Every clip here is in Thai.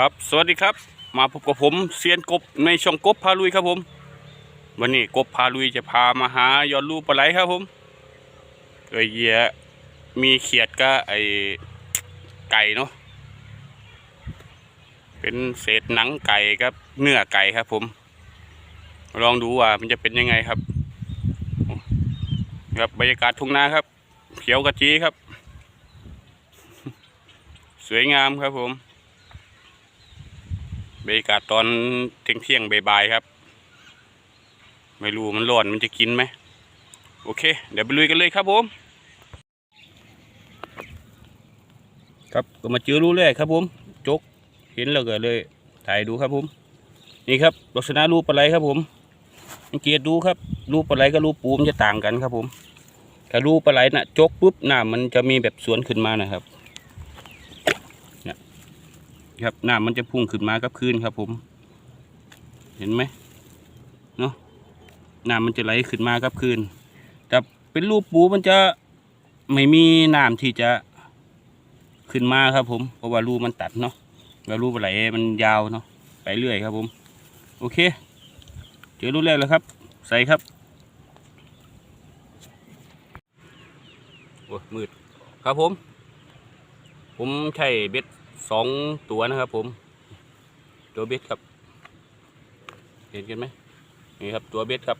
ครับ สวัสดีครับ มาพบกับผมเซียนกบในช่องกบพาลุยครับผม วันนี้กบพาลุยจะพามาหายอดลูปลาไหลครับผมเอ้ยเหี้ยมีเขียดก็ไอไก่เนาะ เป็นเศษหนังไก่กับเนื้อไก่ครับผม ลองดูว่ามันจะเป็นยังไงครับ ครับบรรยากาศทุ่งนาครับ เขียวกระจีครับ สวยงามครับผม บรรยากาศตอนเที่ยงเที่ยงๆบ่ายๆครับ ไม่รู้มันร้อนมันจะกินไหม โอเค เดี๋ยวไปลุยกันเลยครับผม ครับก็มาเจอรูแรกครับผมจกเห็นแล้วก็เลย ถ่ายดูครับผม นี่ครับลักษณะรูปลาไหลครับผมสังเกตดูครับ รูปลาไหลกับรูปูมันจะต่างกันครับผมถ้ารูปลาไหลน่ะจกปุ๊บหน้ำมันจะมีแบบสวนขึ้นมานะครับ ครับน้ำมันจะพุ่งขึ้นมากับคืนครับ ผม เห็นไหมเนาะน้ำมันจะไหลขึ้นมากับคืนแต่เป็นรูปปูมันจะไม่มีน้ำที่จะขึ้นมาครับผมเพราะว่ารูมันตัดเนาะแล้วรูปไหลมันยาวเนาะไปเรื่อยครับผม โอเค เจอรูปแรกแล้วครับ ใส่ครับโอ้มืดครับผม ผมใช้เบ็ด สองตัวนะครับ ผม ตัวเบ็ดครับ เห็นกันไหมนี่ครับตัวเบ็ดครับ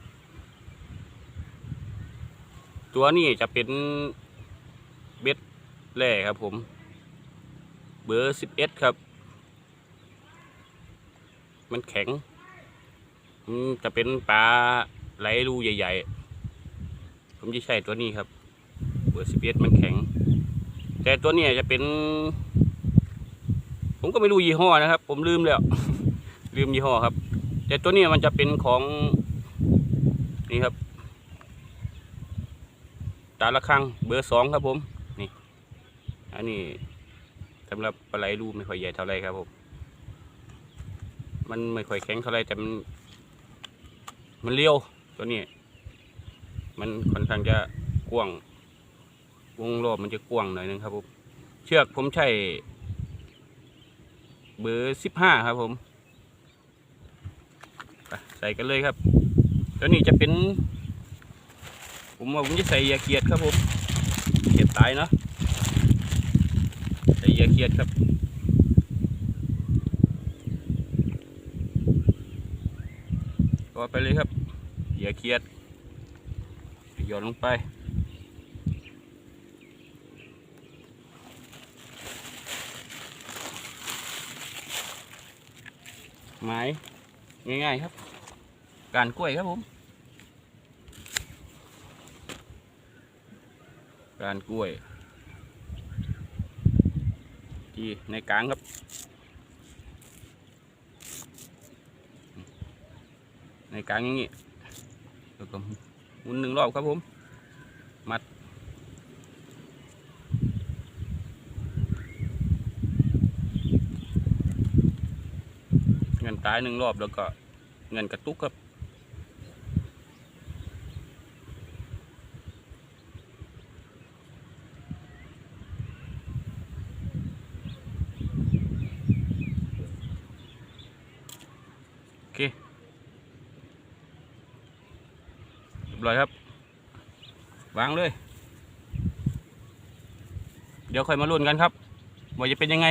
ตัวนี้จะเป็นเบ็ดแร่ครับ ผม เบอร์สิบเอ็ดครับ มันแข็งจะเป็นปลาไหลรูใหญ่ ๆ ผมจะใช้ตัวนี้ครับ เบอร์สิบเอ็ดมันแข็ง แต่ตัวนี้จะเป็น ผมก็ไม่รู้ยี่ห้อนะครับ ผมลืมแล้ว ลืมยี่ห้อครับ แต่ตัวนี้มันจะเป็นของนี่ครับ ตาละครังเบอร์สองครับผมนี่ อันนี้สำหรับปลาไหลรูไม่ค่อยใหญ่เท่าไรครับผมมันไม่ค่อยแข็งเท่าไรแต่มัน มันเลี้ยวตัวนี้ มันค่อนข้างจะกว้างวงรอบมันจะกว้างหน่อยนึงครับผมเชือกผมใช้ เบอร์สิบห้าครับผมใส่กันเลยครับตัวนี้จะเป็น ผมว่าผมจะใส่ยาเกียดครับผมเกียดตายเนาะใส่ยาเกียดครับก็ไปเลยครับยาเกียดหย่อนลงไป ไม้ง่ายๆครับ การกล้วยครับผม การกล้วย ที่ในกลางครับ ในกลางอย่างนี้แล้วก็หมุนหนึ่งรอบครับผม มัด เงิน ตายหนึ่งรอบแล้วก็เงินกระตุกครับ โอเคเรียบร้อยครับ วางเลย เดี๋ยวค่อยมาลุ้นกันครับว่าจะเป็นยังไง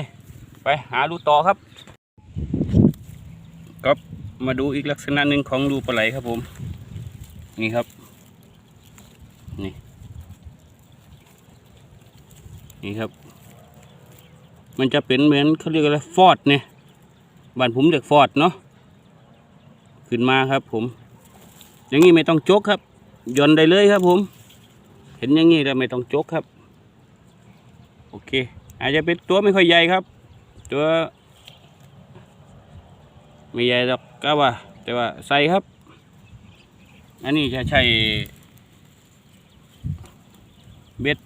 ไปหาดูต่อครับ มาดูอีกลักษณะหนึ่งของรูปลาไหลครับผม นี่ครับ นี่ นี่ครับ มันจะเป็นเหมือนเขาเรียกอะไรฟอดเนี่ยบ้านผมเรียกฟอดเนาะ ขึ้นมาครับผม อย่างนี้ไม่ต้องจกครับย่อนได้เลยครับผม เห็นอย่างนี้แล้วไม่ต้องจกครับ โอเค อาจจะเป็นตัวไม่ค่อยใหญ่ครับ ตัว ไม่ใหญ่หรอกก็ว่า แต่ว่าใส่ครับ อันนี้จะใช้เบ็ด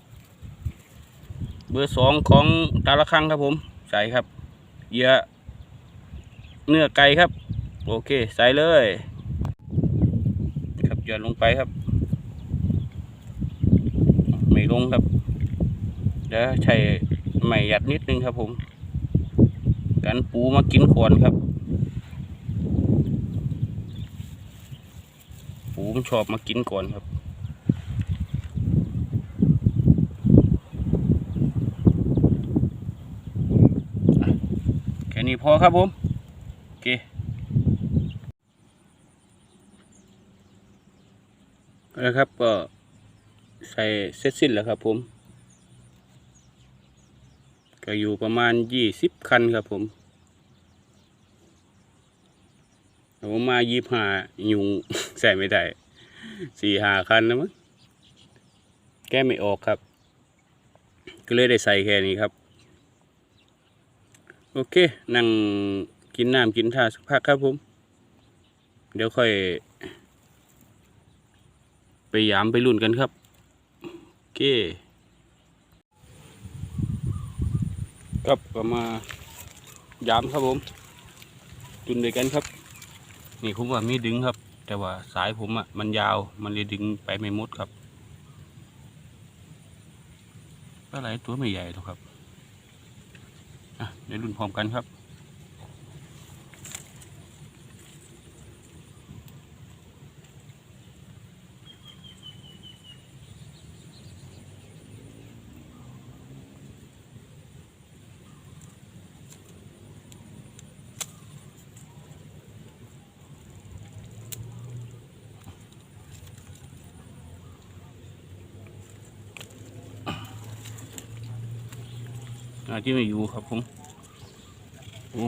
เบอร์สองของตาละครั้งครับผม ใส่ครับเหยื่อเนื้อไก่ครับ โอเค ใส่เลย ครับหย่อนลงไปครับ ไม่ลงครับเดี๋ยวใช้ไม้หยัดนิดนึงครับผม กันปูมากินก่อนครับ มชอบมากินก่อนครับ แค่นี้พอครับผม โอเคนะครับก็ใส่เสร็จสิ้นแล้วครับผม ก็อยู่ประมาณยี่สิบคันครับผมผมมายี่ห้ายุงใส่ไม่ได้ สี่ห้าคันนะมั้งแก้ไม่ออกครับ ก็เลยได้ใส่แค่นี้ครับ โอเค นั่งกินน้ำกินท่าสักพักครับผม เดี๋ยวค่อย ไปยามไปรุ่นกันครับ โอเค ครับก็มายามครับผมจุนด้วยกันครับ นี่ผมว่ามีดึงครับ แต่ว่าสายผมอะมันยาวมันเลยดึงไปไม่หมดครับปลาไหลตัวไม่ใหญ่หรอกครับอะเดี๋ยวรุ่นพร้อมกันครับ อาที่ไม่อยู่ครับผมโอ้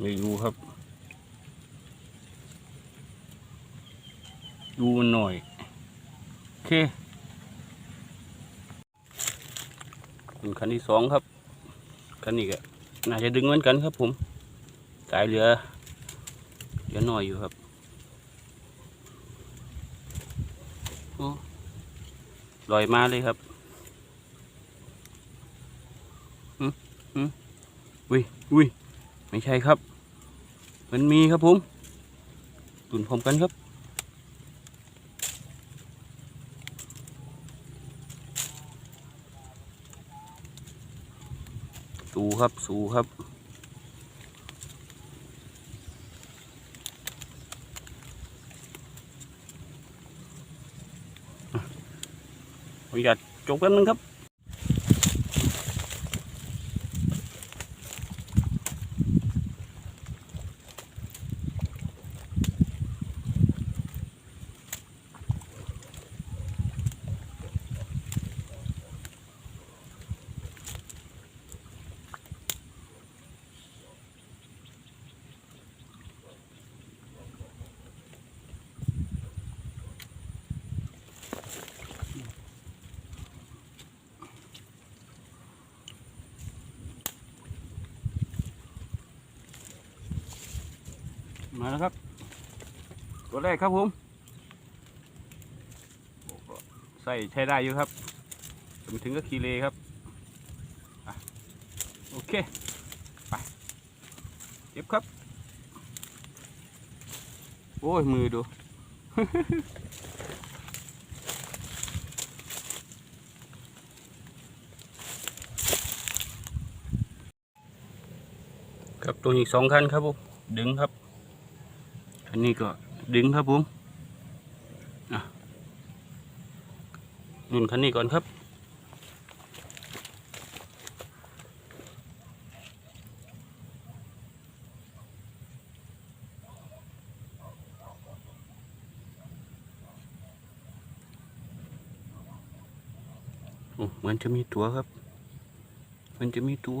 ไม่อยู่ครับดูมันหน่อย โอเคเป็นคันที่สองครับ คันนี้ก็น่าจะดึงเหมือนกันครับผมสายเหลือเหลือหน่อยอยู่ครับโอ้ลอยมาเลยครับ อุ้ยอุ้ยไม่ใช่ครับ มันมีครับผมตุนพร้อมกันครับ สูครับ สูครับขออนุญาตจบกันนึงครับ ตัวแรกครับผมใส่ใช้ได้อยู่ครับจะไปถึงก็คีเลครับอโอเคไปเก็บครับ โอ้ย มือดู ครับตัวอีกสองคันครับผมดึงครับ อันนี้ก็ ดึงครับผมอะนุ่นคันนี้ก่อนครับโอ้เหมือนจะมีตัวครับ มันจะมีตัว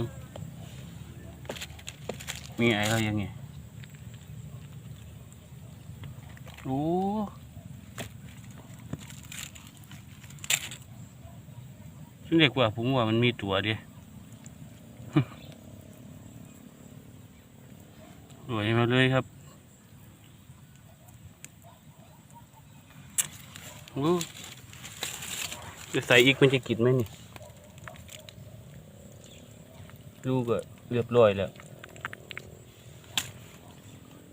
มมีอะไรยังไงโอ้ฉันเรียกว่าผมว่ามันมีตัวเดียรวยมาเลยครับโอ้จะใส่อีกมันจะกินไหมนี่ ลูกก็เรียบร้อยแล้ว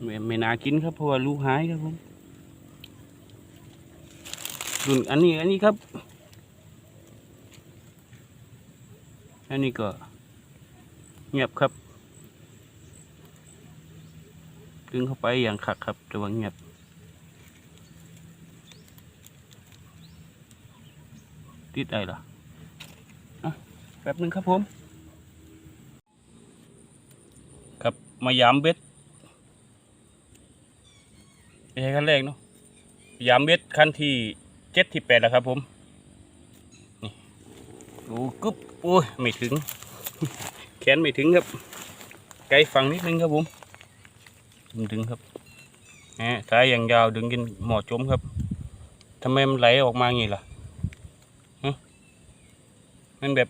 ไม่ไม่น่ากินครับเพราะว่าลูกหายครับผมรุ่นอันนี้อันนี้ครับ อันนี้ก็เงียบครับ ดึงเข้าไปอย่างขักครับแต่ว่าเงียบติดได้เหรออะแป๊บหนึ่งครับผม ครับ มายามเบ็ดไม่ใช่ขั้นแรกเนาะยามเบ็ดขั้นที่เจ็ดที่แปดแล้วครับผมนี่ดูกึ๊บโอ้ยไม่ถึง แขนไม่ถึงครับ ไกลฝั่งนิดนึงครับผมดึงดึงครับแหมสายอย่างยาวดึงกินหมอจมครับทำไมมันไหลออกมางี้ล่ะฮะมันแบบ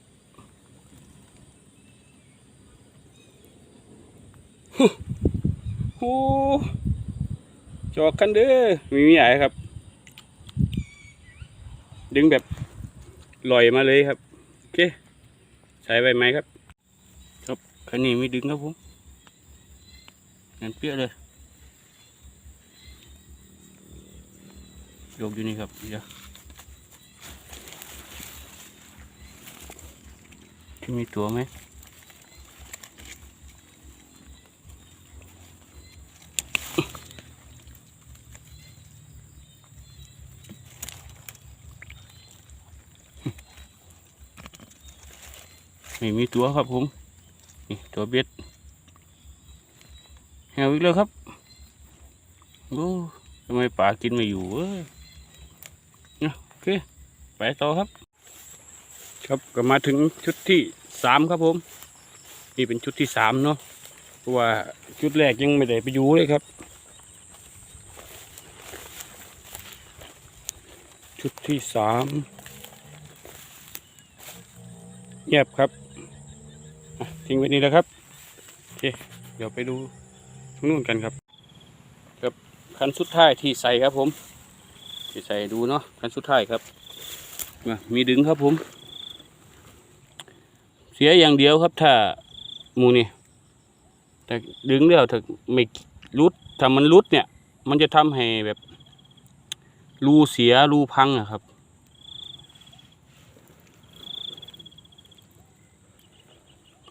โอ้จอกกันเด้อมีมีอะไรครับ ดึงแบบลอยมาเลยครับ โอเค ใส่ใบไม้ครับ ครับคันนี้ไม่ดึงครับผมงั้นเปี้ยเลยยกอยู่นี่ครับเดี๋ยวที่มีตัวไหม ไม่มีตัวครับผมนี่ตัวเบ็ดแหวอีกแล้วครับโอ้ทำไมป่ากินไม่อยู่เว้ยนะโอเค ไปต่อครับ ครับก็มาถึงชุดที่สามครับผม นี่เป็นชุดที่สามเนาะเพราะว่าชุดแรกยังไม่ได้ไปอยู่เลยครับ ชุดที่สามเงียบครับ ทิ้งไว้นี่แล้วครับโอเคเดี๋ยวไปดูตรงนู่นกันครับครับคันสุดท้ายที่ใส่ครับผม ที่ใส่ดูเนาะคันสุดท้ายครับมามีดึงครับผม เสียอย่างเดียวครับถ้ามูนี่แต่ดึงแล้วถ้าไม่รุดถ้ามันรุดเนี่ย มันจะทำให้แบบรูเสียรูพังอะครับ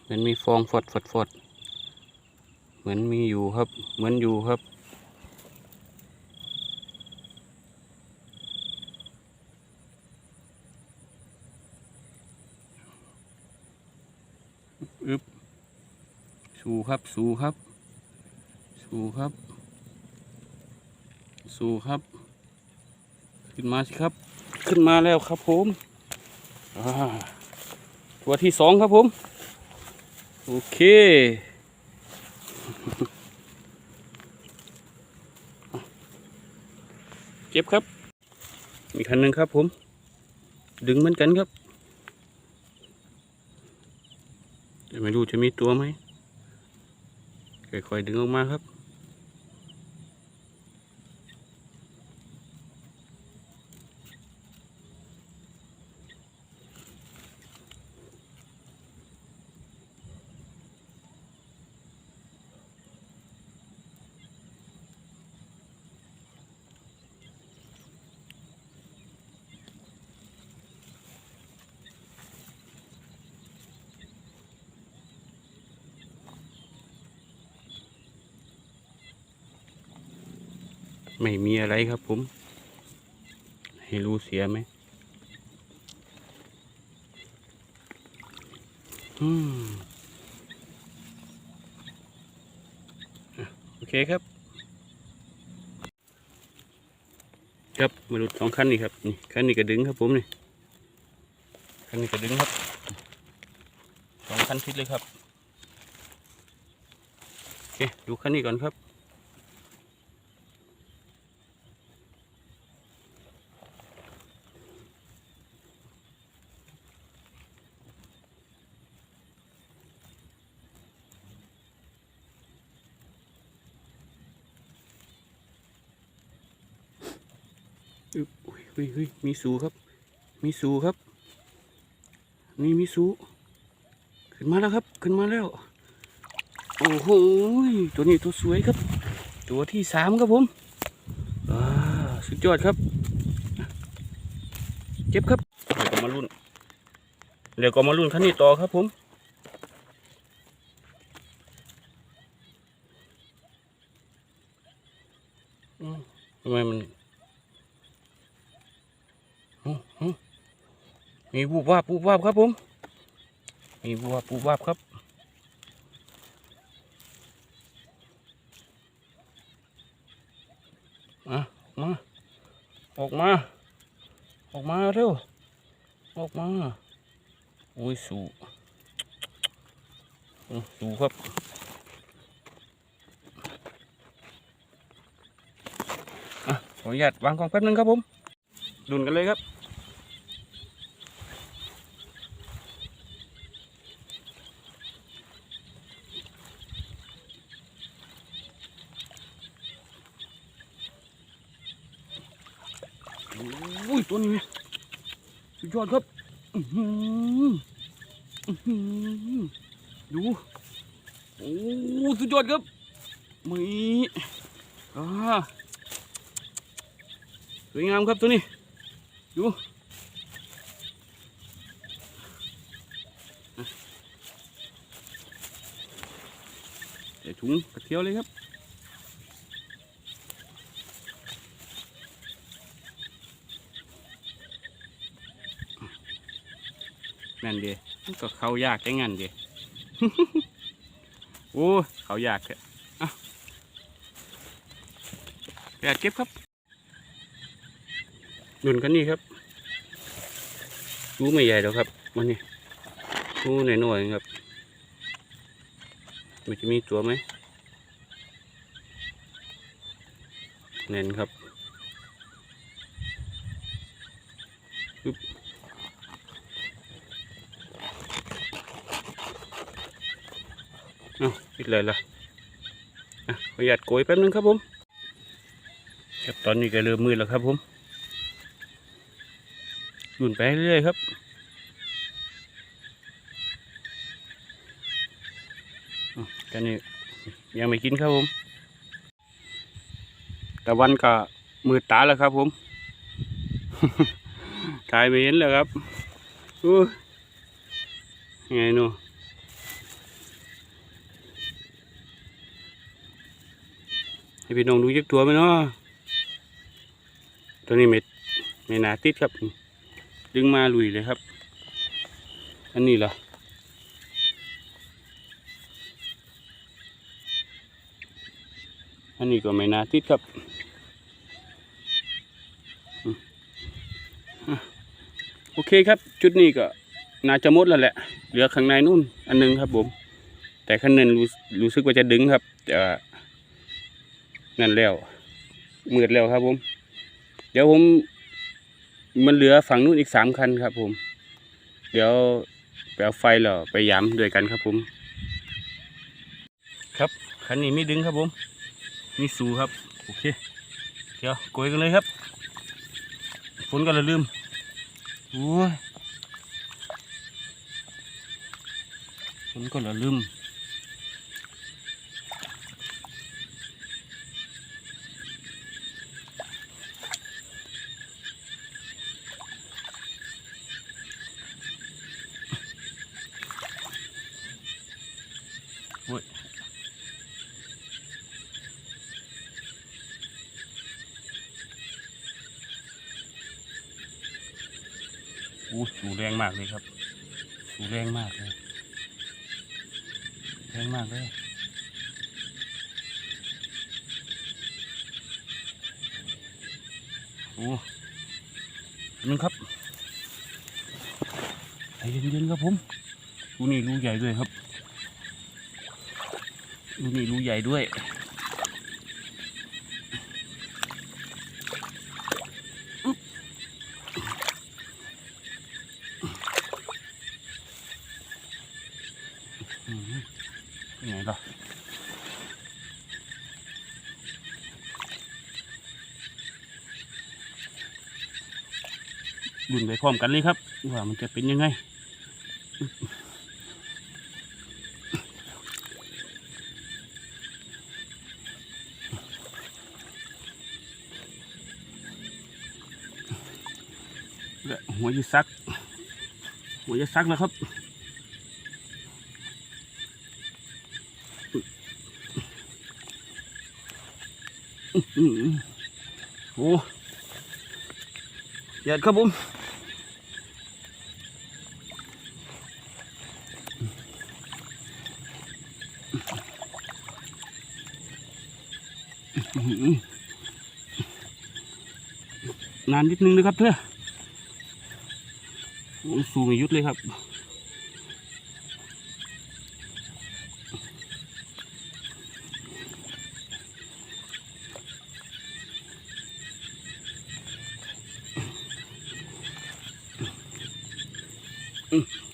เห มือนมีฟองฟดฟดฟดเหมือนมีอยู่ครับ เหมือนอยู่ครับ อึบสูครับ สูครับ สูครับ สูครับ ขึ้นมาสิครับ ขึ้นมาแล้วครับผมตัวที่สองครับผม โอเค เจ็บครับ มีคันหนึ่งครับผม ดึงเหมือนกันครับแต่ไม่รู้จะมีตัวไหมค่อยๆดึงออกมาครับ ไม่มีอะไรครับผม ให้รู้เสียไหมอืมโอเคครับ ครับมาดูสองคันนี่ครับนี่คันนี้ก็ดึงครับผมนี่คันนี้ก็ดึงครับสองคันทิศเลยครับโอเคดูคันนี้ก่อนครับ อุ้ยอุ้ยมีสูครับ มีสูครับ นี่มีสูขึ้นมาแล้วครับ ขึ้นมาแล้ว โอ้โห ตัวนี้ตัวสวยครับ ตัวที่สามครับผมสุดยอดครับ เจ็บครับ เดี๋ยวก็มาลุ้น เดี๋ยวก็มาลุ้นขั้นนี้ต่อครับผมอืมทำไมมันอื้อหือ มีวูบวาบวูบวาบครับผม มีวูบวาบวูบวาบครับ มา มา ออกมา ออกมาเร็ว ออกมา โอ้ยสูสูครับขออนุญาตวางกองแป๊บนึงครับผมดุนกันเลยครับ อุ้ยตัวนี้สุดย อดครับอื้อหืออื้อหือดู โอ้สุดยอดครับมีอ่าสวยงามครับตัวนี้ ดูใส่ถุงกระเทียวเลยครับ นั่นเดีมันก็เขายากแค่งั้นเดีโอ้เขายากแค่อะอยากเก็บครับดุนกันนี่ครับรู้ไม่ใหญ่หรอกครับมันนี่รู้หน่อยๆครับ มันจะมีตัวไหมแน่นครับ เอาปิดเลยล่ะอะขออนุญาตโกยแป๊บนึงครับผมครับตอนนี้ก็เริ่มมืดแล้วครับผมหยุนไปเรื่อยๆครับอะกันนี้ยังไม่กินครับผมตะวันก็มืดตาแล้วครับผมถ่ายไม่เห็นเลยครับอู้ไงหนู ให้พี่น้องดูยักตัวไหมเนาะตัวนี้เม็ดไม่นาติดครับ ดึงมาลุยเลยครับ อันนี้เหรออันนี้ก็ไม่นาติดครับโอเคครับจุดนี้ก็น่าจะหมดแล้วแหละ เหลือข้างในนู่นอันหนึงครับผม แต่ข้างในรู้รู้สึกว่าจะดึงครับแต่ นั่นแล้วมืดแล้วครับผม เดี๋ยวผม มันเหลือฝั่งนู้นอีกสามคันครับ ผม เดี๋ยวไปเอาไฟแล้วไปย้ำด้วยกันครับผม ครับคันนี้ไม่ดึงครับผมนี่สูครับโอเค เดี๋ยวโกยกันเลยครับฝนก็เลลืมโอ้ยฝนก็เลลืม อู้สูแรงมากเลยครับ สูแรงมากเลย แรงมากเลย โอ้ นึงครับใจเย็นๆครับผมรูนี่รูใหญ่ด้วยครับรูนี่รูใหญ่ด้วย อืมยังไงล่ะดุนไป พร้อมกันเลยครับว่ามันจะเป็นยังไงและหัวยีซัก หัวยีซักนะครับโอ้เดือดครับผมอื้อหือ นานนิดนึงนะครับเพื่อสูงยุดเลยครับอืม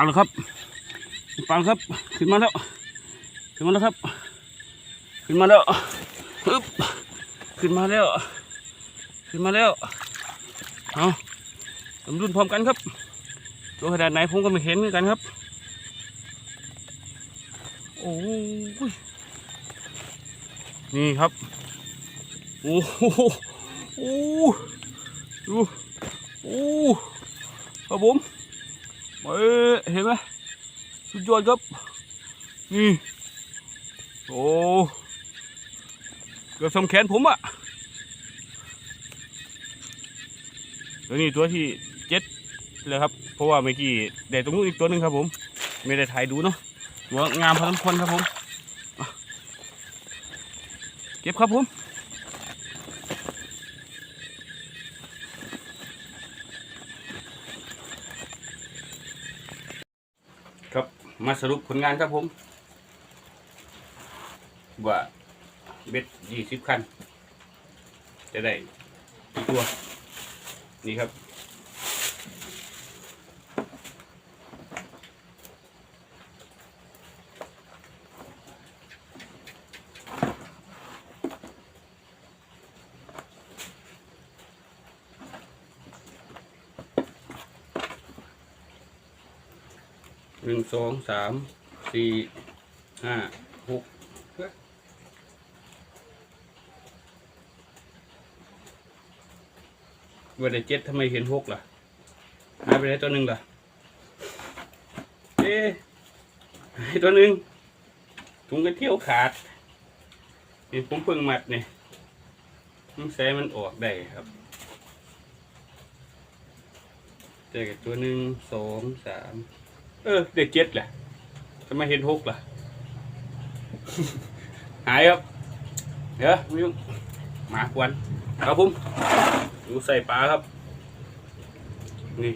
าแล้วครับปาแล้วครับ ขึ้นมาแล้ว ขึ้นมาแล้วครับ ขึ้นมาแล้วปึ๊บขึ้นมาแล้ว ขึ้นมาแล้วเอาสมดุลพร้อมกันครับ ตัวขนาดไหนผมก็ไม่เห็นเหมือนกันครับ โอ้ยนี่ครับ โอ้โหโอ้ดูโอ้ครับผม เอ้ยเห็นไหมสุดยอดครับ นี่ โอ้เกือบสำแขนผมอะตัวนี้ตัวที่เจ็ดเลยครับ เพราะว่าเมื่อกี้ได้ตรงนู้นอีกตัวหนึ่งครับผม ไม่ได้ถ่ายดูเนาะตัวงามพอสมควรครับผม เก็บครับผม ครับ มาสรุปผลงานครับผม ว่าเบ็ดยี่สิบคัน จะได้กี่ตัว นี่ครับ สองสามสี่ห้าหกวันเจ็ดทำไมเห็นหกล่ะหายไปไหนตัวหนึ่งล่ะเอ๊ะหายตัวหนึ่งถุงกระเที่ยวขาดนี่ผมเพิ่งมัดเนี่ยมันใส่มันออกได้ครับเจอกับตัวหนึ่งสองสาม เออเด็กเจ็ดแหละทำไมเห็นหกล่ะ หายครับ เดี๋ยวม่ยุ่งหมากวนครับผมดูใส่ปลาครับ นี่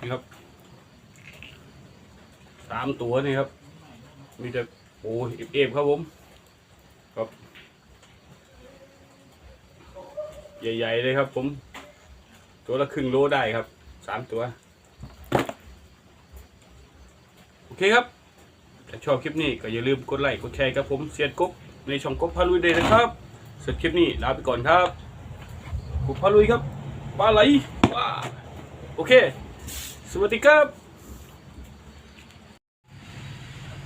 นี่ครับ สามตัวนี่ครับ มีแต่โอ้ยเอฟครับผม ครับ ใหญ่ ๆ เลยครับผม ตัวละครึ่งโลได้ครับ สามตัว โอเคครับ ถ้าชอบคลิปนี้ก็อย่าลืมกดไลค์กดแชร์กับผมเสียดกบในช่องกบพาลุยเดย์นะครับสุดคลิปนี้ลาไปก่อนครับกบพาลุยครับปลาไหลว้าโอเค สวัสดีครับ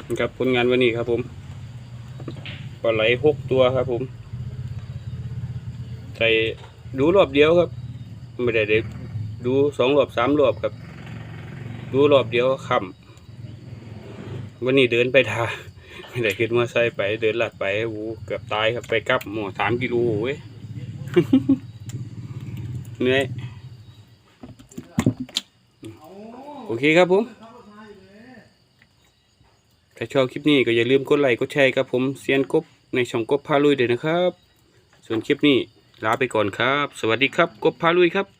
นะครับผลงานวันนี้ครับผมปลาไหลหกตัวครับผมใส่ดูรอบเดียวครับ ไม่ได้เด็ก ดูสองรอบสามรอบครับ ดูรอบเดียวค่ำวันนี้เดินไปทาไม่ได้ขึ้นมาใส่ไปเดินลัดไปโอ้เกือบตายครับไปกลับหมอสามกิโลเว้ยเหนื่อยโอเคครับผมถ้าชอบคลิปนี้ก็อย่าลืมกดไลค์กดแชร์ครับผมเซียนกบในช่องกบพาลุยด้วยนะครับ ส่วนคลิปนี้ลาไปก่อนครับ สวัสดีครับ กบพาลุยครับ